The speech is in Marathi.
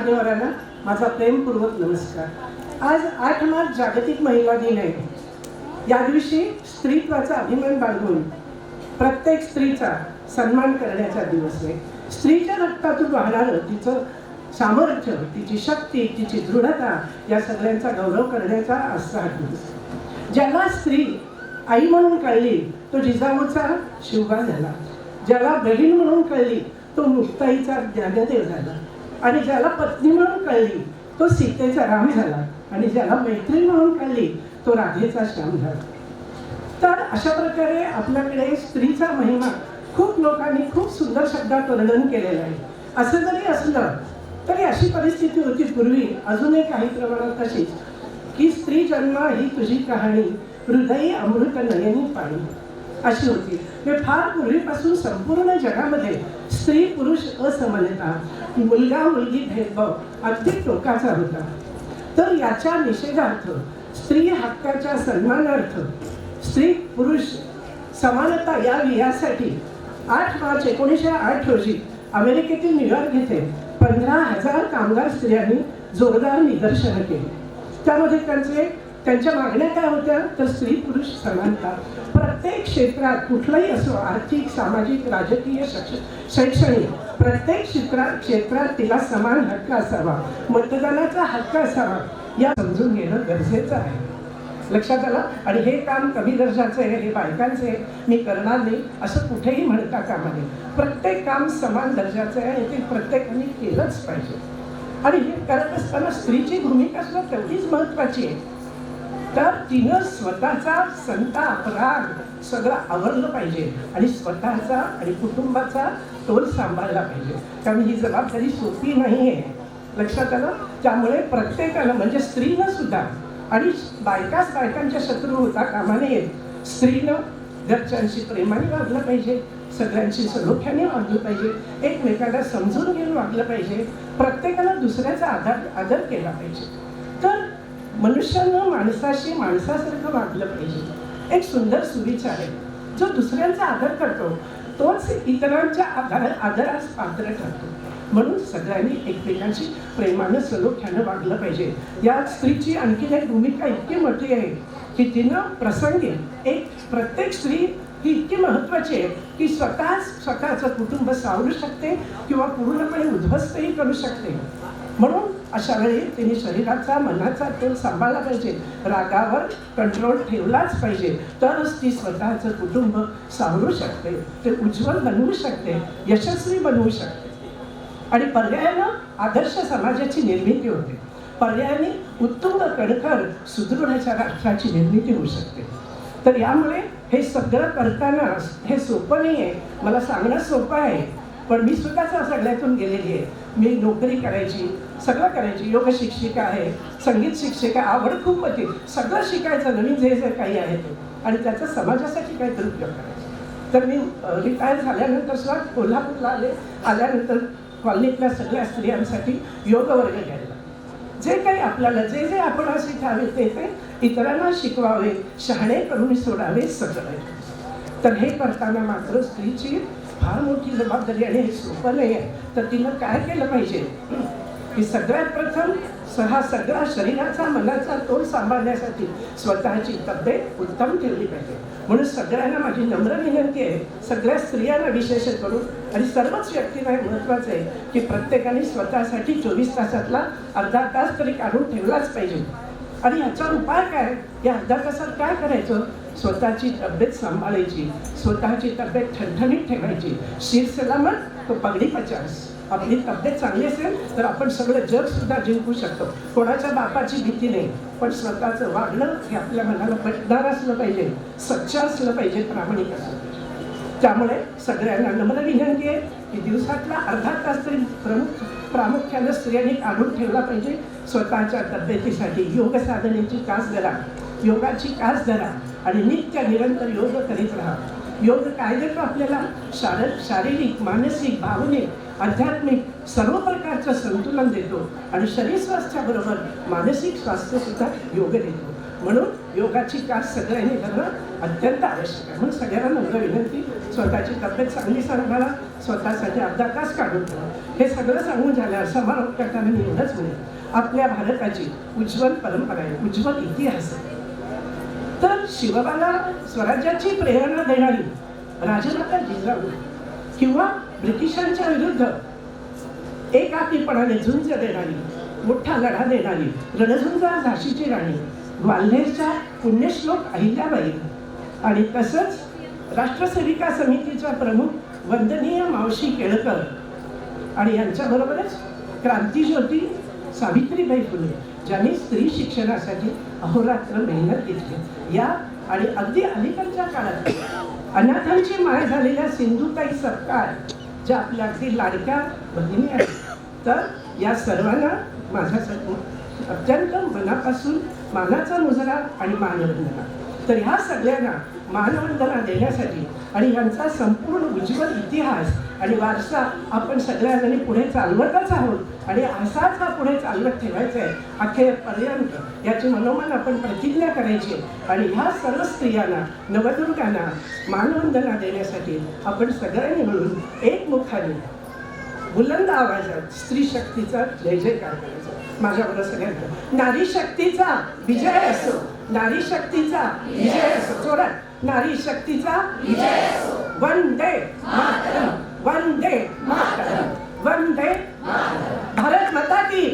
मान्यवरांना माझा प्रेमपूर्वक नमस्कार. आज आठ मार्च जागतिक महिला दिन आहे. या दिवशी स्त्रीत्वाचा अभिमान बांधून प्रत्येक स्त्रीचा सन्मान करण्याचा दिवस आहे. स्त्रीच्या रक्तातून वाहणारं तिचं सामर्थ्य तिची शक्ती तिची दृढता या सगळ्यांचा गौरव करण्याचा असा दिवस ज्याला स्त्री आई म्हणून कळली तो जिजाऊचा शिवबा झाला. ज्याला बहीण म्हणून कळली तो मुक्ताईचा ज्ञानदेव झाला. आणि ज्याला पत्नी म्हणून कळली तो सीतेचा राम झाला. आणि ज्याला मैत्रीण म्हणून कळली तो राधेचा श्याम झाला. तर अशा प्रकारे आपल्याकडे स्त्रीचा महिमा खूप लोकांनी खूप सुंदर शब्दात वर्णन केलेलं आहे. असं जरी असलं तरी अशी परिस्थिती होती पूर्वी अजूनही काही प्रमाणात तशीच की स्त्री जन्म ही तुझी कहाणी हृदयी अमृत नयनी पाणी. अशी होती. हे फार पूर्वीपासून संपूर्ण जगामध्ये स्त्री पुरुष असमानता मुलगा मुलगी भेदभाव अगदी टोकाचा होता. तर याच्या निषेधार्थ स्त्री हक्काच्या सन्मानार्थ स्त्री पुरुष समानता यावी यासाठी आठ मार्च एकोणीसशे आठ रोजी अमेरिकेतील न्यूयॉर्क येथे पंधरा हजार कामगार स्त्रियांनी जोरदार निदर्शनं केली. त्यामध्ये त्यांचे त्यांच्या मागण्या काय होत्या? तर स्त्री पुरुष समानता. प्रत्येक क्षेत्रात कुठलाही असो आर्थिक सामाजिक राजकीय शैक्ष- शैक्षणिक प्रत्येक क्षेत्रात क्षेत्रात तिला समान हक्क असावा. मतदानाचा हक्क असावा. या समजून घेणं गरजेचं आहे. लक्षात आलं? आणि हे काम कमी दर्जाचं आहे हे बायकांचं आहे. मी करणार नाही असं कुठेही म्हणता कामा नये. प्रत्येक काम समान दर्जाचं आहे आणि ते प्रत्येकाने केलंच पाहिजे. आणि हे करत असताना स्त्रीची भूमिका सुद्धा तेवढीच महत्त्वाची आहे. तर तिनं स्वतःचा संताप राग सगळं आवरलं पाहिजे. आणि स्वतःचा आणि कुटुंबाचा तोल सांभाळला पाहिजे. कारण ही जबाबदारी सोपी नाही आहे लक्षात आलं? त्यामुळे प्रत्येकानं म्हणजे स्त्रीनं सुद्धा आणि बायकाच बायकांच्या शत्रू होता कामा येत स्त्रीनं घरच्यांशी प्रेमाने वागलं पाहिजे. सगळ्यांशी सलोख्याने वागलं पाहिजे. एकमेकाला समजून घेऊन वागलं पाहिजे. प्रत्येकाला दुसऱ्याचा आधार आदर केला पाहिजे. तर मनुष्यानं माणसाशी माणसासारखं वागलं पाहिजे. एक सुंदर सुविचार आहे. जो दुसऱ्यांचा आदर करतो तोच इतरांच्या आधार आदरास पात्र ठरतो. म्हणून सगळ्यांनी एकमेकांशी प्रेमानं सलोख्यानं वागलं पाहिजे. या स्त्रीची आणखी एक भूमिका इतकी मोठी आहे की तिनं प्रसंगी एक प्रत्येक स्त्री ही इतकी महत्त्वाची आहे की स्वतः स्वतःचं कुटुंब सावरू शकते किंवा पूर्णपणे उद्ध्वस्तही करू शकते. म्हणून अशा वेळी तिने शरीराचा मनाचा तोल सांभाळला पाहिजे. रागावर कंट्रोल ठेवलाच पाहिजे. तरच ती स्वतःचं कुटुंब सावरू शकते. ते उज्ज्वल बनवू शकते. यशस्वी बनवू शकते. आणि पर्यायानं आदर्श समाजाची निर्मिती होते. पर्यायाने उत्तुंग कणखर सुदृढाच्या राष्ट्राची निर्मिती होऊ शकते. तर यामुळे हे सगळं करताना हे सोपं नाही आहे मला सांगणं सोपं आहे. पण मी सुद्धा सगळ्यातून गेलेली आहे. मी नोकरी करायची सगळं करायची योग शिक्षिका आहे संगीत शिक्षिका आवड खूप होती. सगळं शिकायचं नवीन जे जे काही आहे ते. आणि त्याचा समाजासाठी काहीतरी उपयोग करायचा. तर मी रिटायर झाल्यानंतर सुद्धा कोल्हापूरला आले. आल्यानंतर कॉलनीतल्या सगळ्या स्त्रियांसाठी योग वर्ग घ्यायला. जे काही आपल्याला जे जे आपण शिकावे ते ते इतरांना शिकवावे शहाणे करून सोडावे सगळं. तर हे करताना मात्र स्त्रीची फार मोठी जबाबदारी आणि हे सोपं नाही आहे. तर तिनं काय केलं पाहिजे? की सगळ्यात प्रथम हा सगळा शरीराचा मनाचा तोल सांभाळण्यासाठी स्वतःची तब्येत उत्तम ठेवली पाहिजे. म्हणून सगळ्यांना माझी नम्र विनंती आहे सगळ्या स्त्रियांना विशेष करून आणि सर्वच व्यक्तींना हे महत्त्वाचं आहे की प्रत्येकाने स्वतःसाठी चोवीस तासातला अर्धा तास तरी काढून ठेवलाच पाहिजे. आणि याच्यावर उपाय काय? या अर्धा तासात काय करायचं? स्वतःची तब्येत सांभाळायची. स्वतःची तब्येत ठणठणीत ठेवायची. शिर सलामत तो पगडी पचास. आपली तब्येत चांगली असेल तर आपण सगळं जगसुद्धा जिंकू शकतो. कोणाच्या बापाची भीती नाही. पण स्वतःचं वागणं हे आपल्या मनाला पटणार असलं पाहिजे. सच्च असलं पाहिजे प्रामाणिक असलं पाहिजे. त्यामुळे सगळ्यांना नम्र विनंती आहे की दिवसातला अर्धा तास तरी प्रमुख प्रामुख्यानं स्त्रियांनी काढून ठेवला पाहिजे स्वतःच्या तब्येतीसाठी. योग साधनेची कास धरा योगाची कास धरा आणि नित्य निरंतर योग करीत राहा. योग काय देतो आपल्याला शार शारीरिक मानसिक भावनिक आध्यात्मिक सर्व प्रकारचं संतुलन देतो आणि शरीर स्वास्थ्याबरोबर मानसिक स्वास्थ्यसुद्धा योग देतो. म्हणून योगाची कास सगळ्यांनी करणं अत्यंत आवश्यक आहे. म्हणून सगळ्यांना नम्र विनंती. स्वतःची तब्येत चांगली सांभाळा स्वतःसाठी अर्धा तास काढून हे सगळं सांगून झाल्यावर समारोप करताना मी एवढंच म्हणेन आपल्या भारताची उज्ज्वल परंपरा आहे उज्ज्वल इतिहास आहे. तर शिवबाला स्वराज्याची प्रेरणा देणारी राजमाता जिजाऊ किंवा ब्रिटिशांच्या विरुद्ध एकाकीपणाने झुंज देणारी मोठा लढा देणारी रणझुंजा झाशीची राणी ग्वाल्हेरच्या पुण्यश्लोक अहिल्याबाई. आणि तसंच राष्ट्रसेविका समितीच्या प्रमुख वंदनीय मावशी केळकर आणि यांच्याबरोबरच क्रांतीज्योती सावित्रीबाई फुले ज्यांनी स्त्री शिक्षणासाठी अहोरात्र मेहनत घेतली. या आणि अगदी अलीकडच्या काळात अनाथांची माय झालेल्या सिंधुताई सपकाळ ज्या आपल्या अगदी लाडक्या भगिनी आहेत तर या सर्वांना माझ्यासाठी अत्यंत मनापासून मानाचा मुजरा आणि मानवंदना. तर ह्या सगळ्यांना मानवंदना देण्यासाठी आणि यांचा संपूर्ण उज्ज्वल इतिहास आणि वारसा आपण सगळ्याजणी पुढे चालवतच आहोत. आणि असाच हा पुढे चालवत ठेवायचा आहे अखेरपर्यंत याची मनोमन आपण प्रतिज्ञा करायची. आहे. आणि ह्या सर्व स्त्रियांना नवदुर्गांना मानवंदना देण्यासाठी आपण सगळ्यांनी मिळून एकमुखाने बुलंद आवाजात स्त्री शक्तीचा जय जयकार करायचा. माझ्याबरोबर सगळ्यांना नारी शक्तीचा विजय असो नारी शक्तीचा विजय असो जोरात. नारी शक्तीचा वंदे वंदे वंदे भारत माता की